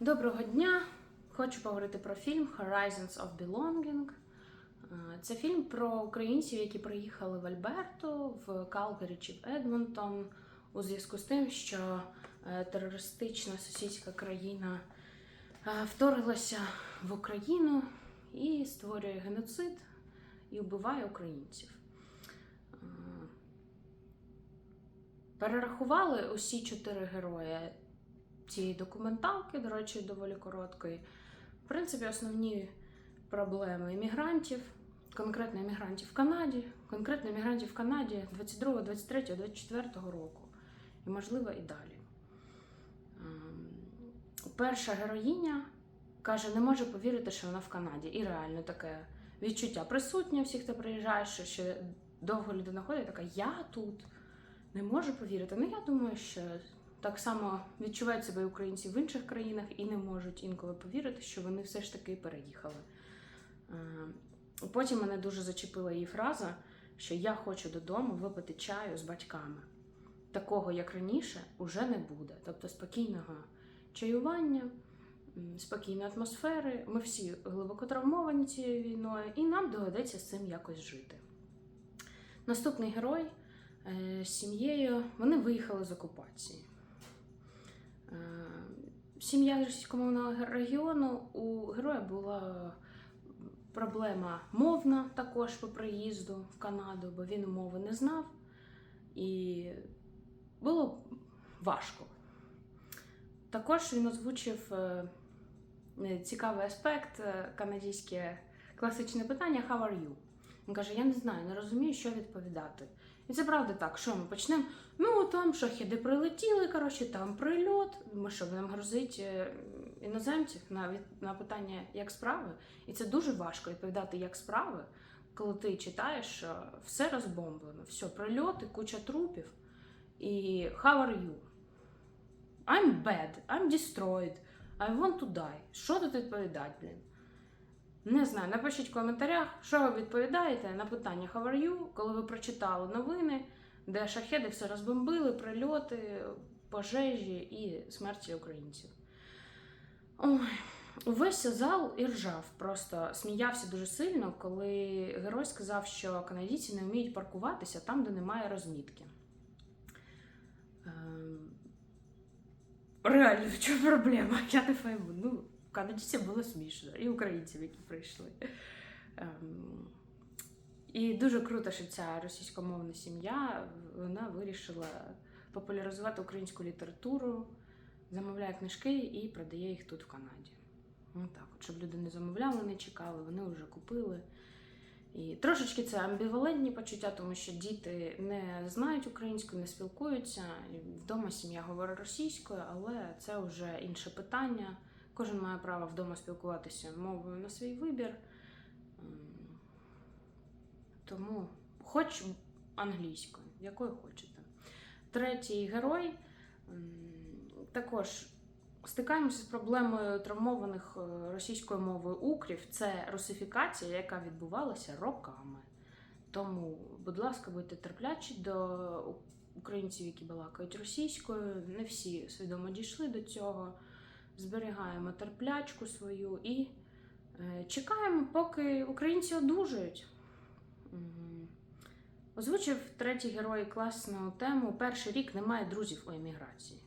Доброго дня! Хочу поговорити про фільм Horizons of Belonging. Е, Це фільм про українців, які приїхали в Альберту, в Калгарі чи в Едмонтон у зв'язку з тим, що е, терористична сусідська країна е, вторглася в Україну і створює геноцид і вбиває українців. Перерахували усі чотири герої цієї документалки, до речі, доволі короткої. В принципі, основні проблеми іммігрантів, конкретно іммігрантів в Канаді, конкретно іммігрантів в Канаді 22, 23, 24 року. І, можливо, і далі. Ем, Перша героїня каже, не може повірити, що вона в Канаді. І реально таке відчуття присутнє всіх, хто приїжджає, що ще довго людина ходить, така я тут. Не можу повірити. Ну, я думаю, що так само відчувають себе українці в інших країнах і не можуть інколи повірити, що вони все ж таки переїхали. Е, Потім мене дуже зачепила її фраза, що я хочу додому випити чаю з батьками. Такого, як раніше, уже не буде. Тобто спокійного чаювання, спокійної атмосфери. Ми всі глибоко травмовані цією війною, і нам доведеться з цим якось жити. Наступний герой е, з сім'єю вони виїхали з окупації. Е, Сім'я російськомовного регіону у героя була проблема мовна також по приїзду в Канаду, бо він мови не знав, і було важко. Також він озвучив е, цікавий аспект, е, канадське класичне питання How are you? Він каже: Я не знаю, не розумію, що відповідати. І це правда так, що ми почнемо? Ну, там шахіди прилетіли, коротше, там прильот. Ми що будемо грозити е, іноземців на, на питання, як справи? І це дуже важко відповідати, як справи, коли ти читаєш, що все розбомблено, все, прильоти, куча трупів. І how are you? I'm bad, I'm destroyed, I want to die. Що тут відповідати, блін? Не знаю, напишіть в коментарях, що ви відповідаєте на питання How are you, коли ви прочитали новини, де шахеди все розбомбили, прильоти, пожежі і смерті українців. Ой, увесь зал і ржав, просто сміявся дуже сильно, коли герой сказав, що канадійці не вміють паркуватися там, де немає розмітки. Ем, Реально, в чому проблема? Я не пойму. Ну, канадійцям було смішно, і українцям, які прийшли. Ем, і дуже круто, що ця російськомовна сім'я вона вирішила популяризувати українську літературу, замовляє книжки і продає їх тут в Канаді. Ну так, от, щоб люди не замовляли, не чекали, вони вже купили. І трошечки це амбівалентні почуття, тому що діти не знають українську, не спілкуються. Вдома сім'я говорить російською, але це вже інше питання. Кожен має право вдома спілкуватися мовою на свій вибір. Ем, Тому хоч англійською, якою хочете. Третій герой також стикаємося з проблемою травмованих е, російською мовою укрів. Це русифікація, яка відбувалася роками. Тому, будь ласка, будьте терплячі до українців, які балакають російською. Не всі свідомо дійшли до цього. Зберігаємо терплячку свою і е, чекаємо, поки українці одужують. Озвучив третій герой класну тему. Перший рік немає друзів у еміграції.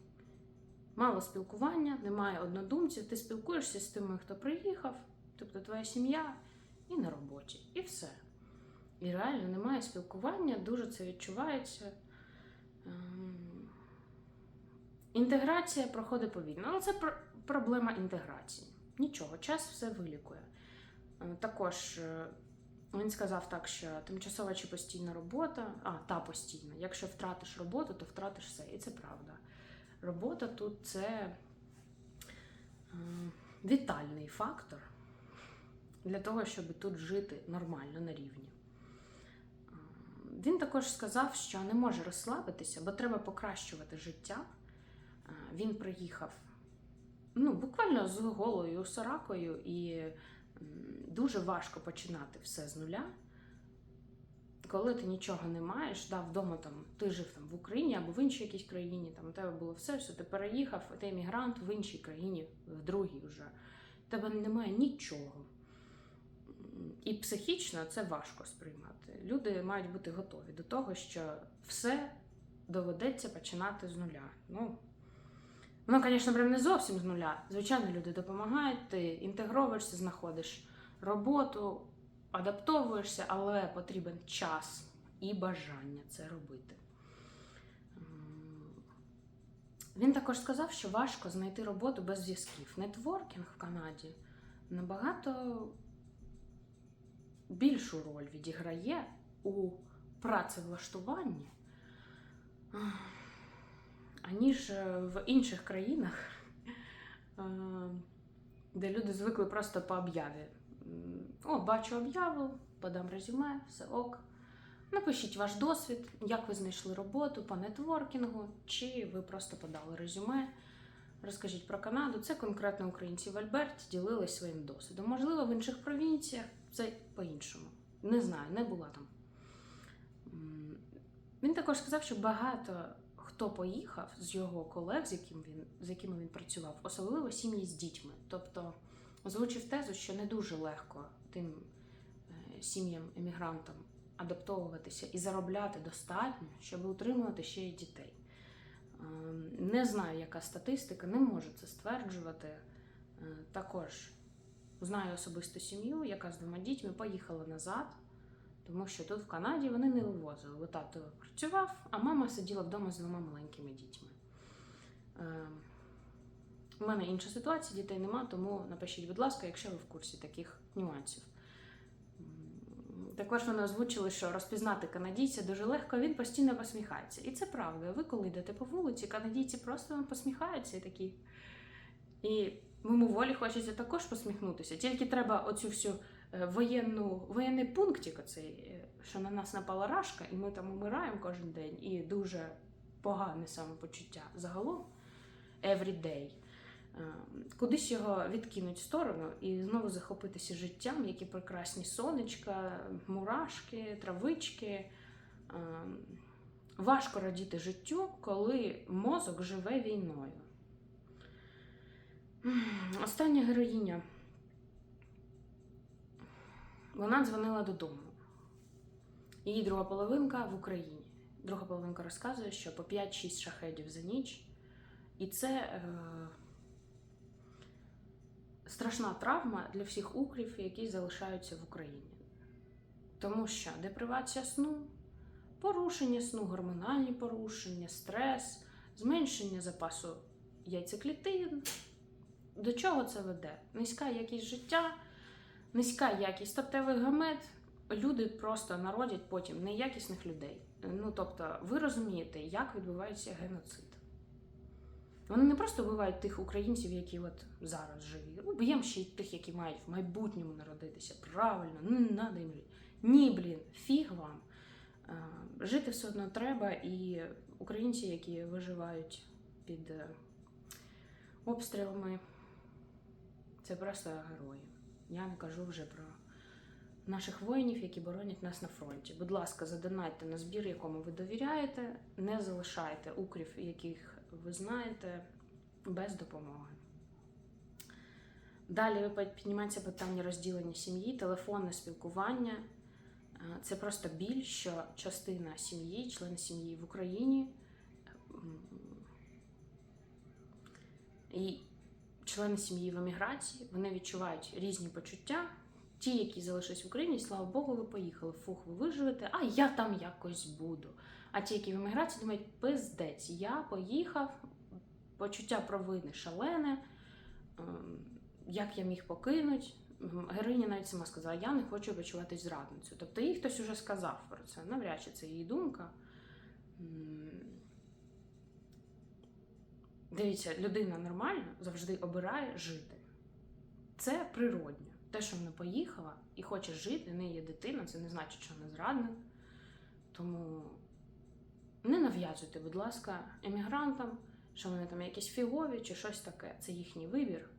Мало спілкування, немає однодумців. Ти спілкуєшся з тими, хто приїхав, тобто твоя сім'я, і на роботі. І все. І реально немає спілкування, дуже це відчувається. Ем, Інтеграція проходить повільно. Але це проблема інтеграції. Нічого, час все вилікує. Е, Також е, він сказав так, що тимчасова чи постійна робота, а та постійна. Якщо втратиш роботу, то втратиш все. І це правда. Робота тут це е, вітальний фактор для того, щоб тут жити нормально на рівні. Він також сказав, що не може розслабитися, бо треба покращувати життя. Він приїхав ну, буквально з голою соракою, і дуже важко починати все з нуля. коли ти нічого не маєш, да, вдома там ти жив там в Україні або в іншій якійсь країні, там у тебе було все, все, ти переїхав, ти емігрант в іншій країні, в другій вже. У тебе немає нічого. І психічно це важко сприймати. Люди мають бути готові до того, що все доведеться починати з нуля. Ну, воно, звісно, прям не зовсім з нуля. Звичайно, люди допомагають, ти інтегровуєшся, знаходиш роботу, адаптовуєшся, але потрібен час і бажання це робити. Він також сказав, що важко знайти роботу без зв'язків. Нетворкінг в Канаді набагато більшу роль відіграє у працевлаштуванні, аніж е, в інших країнах, е, де люди звикли просто по об'яві. О, бачу об'яву, подам резюме, все ок. Напишіть ваш досвід, як ви знайшли роботу по нетворкінгу, чи ви просто подали резюме. Розкажіть про Канаду. Це конкретно українці в Альберті ділились своїм досвідом. Можливо, в інших провінціях це по-іншому. Не знаю, не була там. Він також сказав, що багато хто поїхав з його колег, з, яким він, з якими він працював, особливо сім'ї з дітьми. Тобто озвучив тезу, що не дуже легко тим е, сім'ям, емігрантам адаптовуватися і заробляти достатньо, щоб утримувати ще й дітей. Ем, Не знаю, яка статистика, не можу це стверджувати. Е, Також знаю особисту сім'ю, яка з двома дітьми поїхала назад, тому що тут в Канаді вони не вивозили. Бо тато працював, а мама сиділа вдома з двома маленькими дітьми. Ем, У мене інша ситуація, дітей нема, тому напишіть, будь ласка, якщо ви в курсі таких нюансів. Також вони озвучили, що розпізнати канадійця дуже легко, він постійно посміхається. І це правда. Ви коли йдете по вулиці, канадійці просто вам посміхаються і такі. І мимоволі хочеться також посміхнутися. Тільки треба оцю всю воєнну, воєнний пунктик, оцей, е, що на нас напала рашка, і ми там умираємо кожен день, і дуже погане самопочуття загалом every. Е, Кудись його відкинуть в сторону і знову захопитися життям, які прекрасні сонечка, мурашки, травички. Е, Важко радіти життю, коли мозок живе війною. Остання героїня. Вона дзвонила додому. Її друга половинка в Україні. Друга половинка розказує, що по 5-6 шахедів за ніч. І це е, страшна травма для всіх укрів, які залишаються в Україні. Тому що депривація сну, порушення сну, гормональні порушення, стрес, зменшення запасу яйцеклітин. До чого це веде? Низька якість життя, низька якість статевих гамет. Люди просто народять потім неякісних людей. Ну тобто, ви розумієте, як відбувається геноцид. Вони не просто вбивають тих українців, які от зараз живі. Уб'ємо ще й тих, які мають в майбутньому народитися. Правильно, не надо їм. Ні, блін, фіг вам. Е, Жити все одно треба, і українці, які виживають під е, обстрілами, це просто герої. Я не кажу вже про наших воїнів, які боронять нас на фронті. Будь ласка, задонайте на збір, якому ви довіряєте, не залишайте укрів, яких ви знаєте, без допомоги. Далі піднімається питання розділення сім'ї, телефонне спілкування. Е, Це просто біль, що частина сім'ї, члени сім'ї в Україні і члени сім'ї в еміграції, вони відчувають різні почуття. Ті, які залишились в Україні, слава Богу, ви поїхали. Фух, ви виживете, а я там якось буду. А ті, які в еміграції, думають, пиздець, я поїхав, почуття провини шалене, ем, як я міг покинуть. М, Героїня навіть сама сказала, я не хочу почуватись зрадницею. Тобто їй хтось уже сказав про це. Навряд чи це її думка. Дивіться, людина нормальна завжди обирає жити. Це природньо. Те, що вона поїхала і хоче жити, в неї є дитина, це не значить, що вона зрадник. Тому не нав'язуйте, будь ласка, емігрантам, що вони там якісь фігові чи щось таке. Це їхній вибір.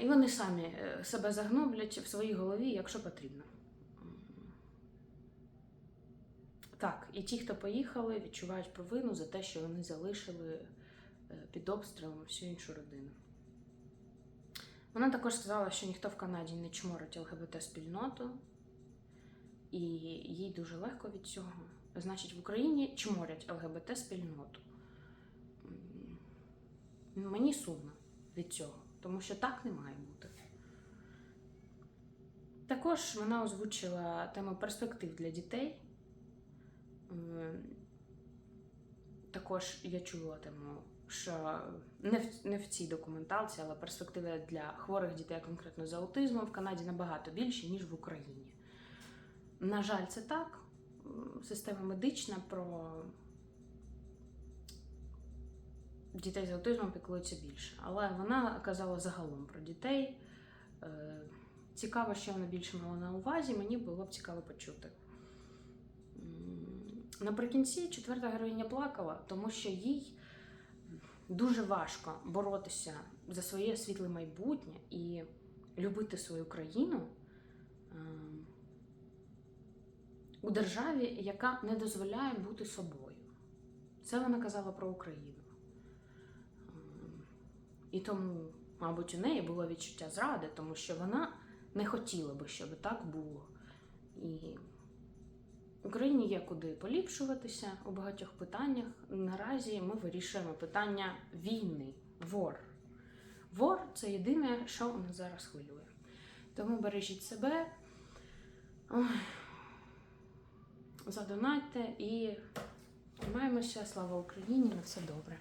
І вони самі е, себе загноблять в своїй голові, якщо потрібно. Так, і ті, хто поїхали, відчувають провину за те, що вони залишили е, під обстрілом всю іншу родину. Вона також сказала, що ніхто в Канаді не чморить ЛГБТ-спільноту, і їй дуже легко від цього. Значить, в Україні чморять ЛГБТ-спільноту. Мені сумно від цього, тому що так не має бути. Також вона озвучила тему перспектив для дітей. М, Також я чула тему, що не в, не в цій документалці, але перспективи для хворих дітей, конкретно з аутизмом, в Канаді набагато більші, ніж в Україні. На жаль, це так. Система медична про дітей з аутизмом піклується більше. Але вона казала загалом про дітей. Е, Цікаво, що вона більше мала на увазі, мені було б цікаво почути. Наприкінці четверта героїня плакала, тому що їй дуже важко боротися за своє світле майбутнє і любити свою країну ем, у державі, яка не дозволяє бути собою. Це вона казала про Україну. Ем, І тому, мабуть, у неї було відчуття зради, тому що вона не хотіла би, щоб так було. Україні є куди поліпшуватися у багатьох питаннях. Наразі ми вирішуємо питання війни, вор. Вор це єдине, що нас зараз хвилює. Тому бережіть себе, задонайте і тримаємося. Слава Україні! На все добре.